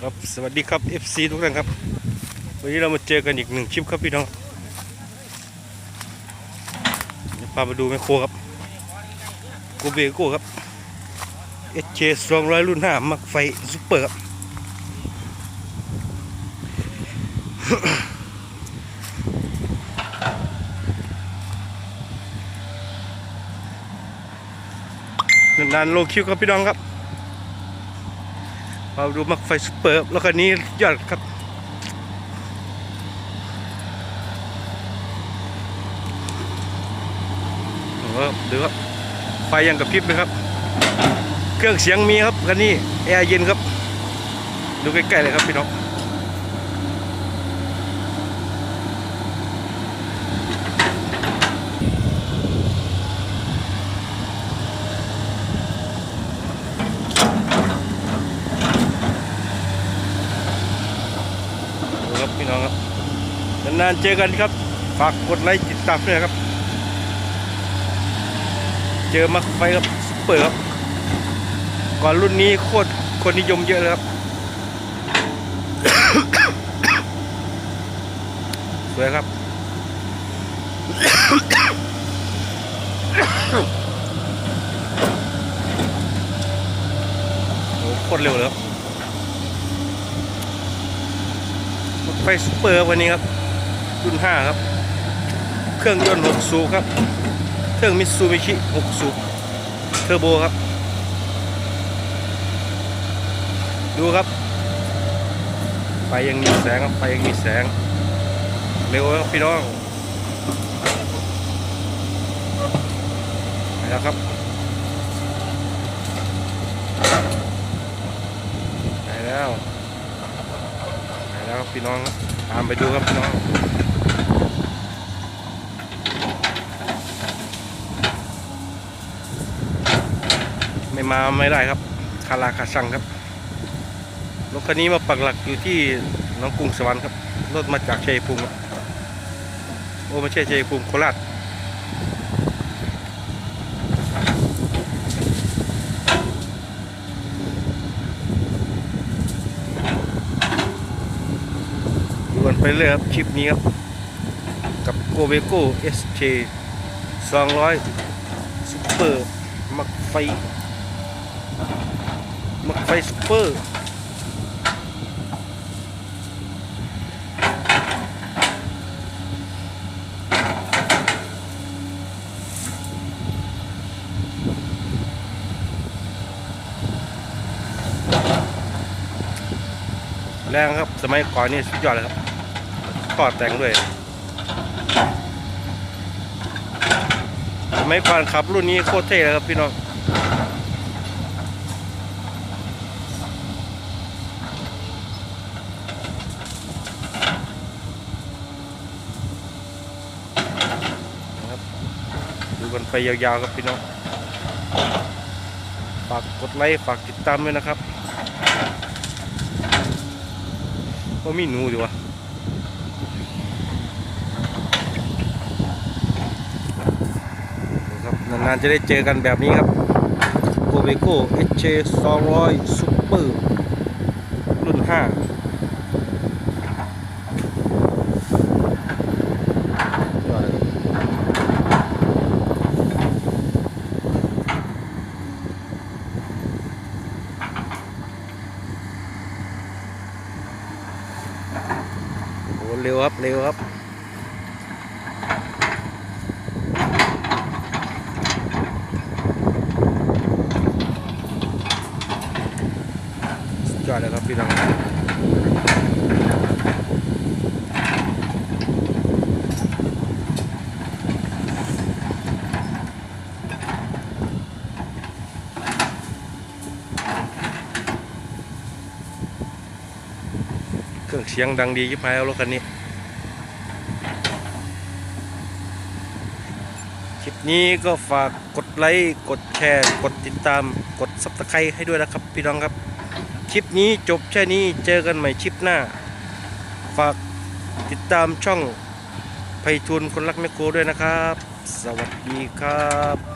ครับสวัสดีครับ FC ทุกท่านครับ วันนี้เรามาเจอกันอีกหนึ่งคลิปครับพี่น้องพามาดูแมคโครครับโกเบโก้ครับ SK 200รุ่น5มักไฟซุปเปอร์ครับนานโลคิวครับพี่น้องครับ เราดูมักไฟซูเปอร์บแล้วคันนี้ยอดครับ ดูครับ ไฟยังกระพริบนะครับ เครื่องเสียงมีครับคันนี้แอร์เย็นครับ ดูใกล้ๆเลยครับพี่น้องดูครับพี่น้องครับ นานๆเจอกันครับ ฝากกดไลค์ติดตามด้วยครับ เจอมาไฟครับซุปเปอร์ครับ ก่อนรุ่นนี้โคตรคนนิยมเยอะเลยครับ สวยครับโอ้โคตรเร็วเลยครับไฟซุปเปอร์วันนี้ครับ รุ่น 5 ครับ เครื่องยนต์6สูบครับ เครื่องมิตซูบิชิ6สูบเทอร์โบครับ ดูครับไฟยังมีแสงครับไฟยังมีแสง เร็วครับพี่น้องไปแล้วครับไปแล้วไปแล้วครับพี่น้องตามไปดูครับพี่น้อง ไม่มาไม่ได้ครับคาราคาซังครับรถคันนี้มาปักหลักอยู่ที่น้องกรุงสวรรค์ครับรถมาจากชัยภูมิโอ้ไม่ใช่ชัยภูมิโคราชดูกันไปเลยครับคลิปนี้ครับ กับโกเบโก้ SK 200ซุปเปอร์มักไฟ มักไฟซุปเปอร์แรงครับ สมัยก่อนนี่สุดยอดเลยครับทอดแต่งด้วย สมัยก่อนขับรุ่นนี้โคตรเท่เลยครับพี่น้อง นะครับ ดูกันไปยาวๆครับพี่น้องฝากกดไลค์ฝากติดตามด้วยนะครับว่ามีหนูดีวะครับนานๆจะได้เจอกันแบบนี้ครับโกเบโก้เอชสองร้อยซุปเปอร์รุ่นห้ายอดเลยครับ โอ้ เร็วครับเร็วครับจอดแล้วครับพี่น้อง เครื่องเสียงดังดียิบหายเอารถคันนี้ คลิปนี้ก็ฝากกดไลค์กดแชร์กดติดตามกดซับสไครต์ให้ด้วยนะครับพี่น้องครับ คลิปนี้จบแค่นี้เจอกันใหม่คลิปหน้า ฝากติดตามช่องไพฑูรย์คนรักแมคโครด้วยนะครับ สวัสดีครับ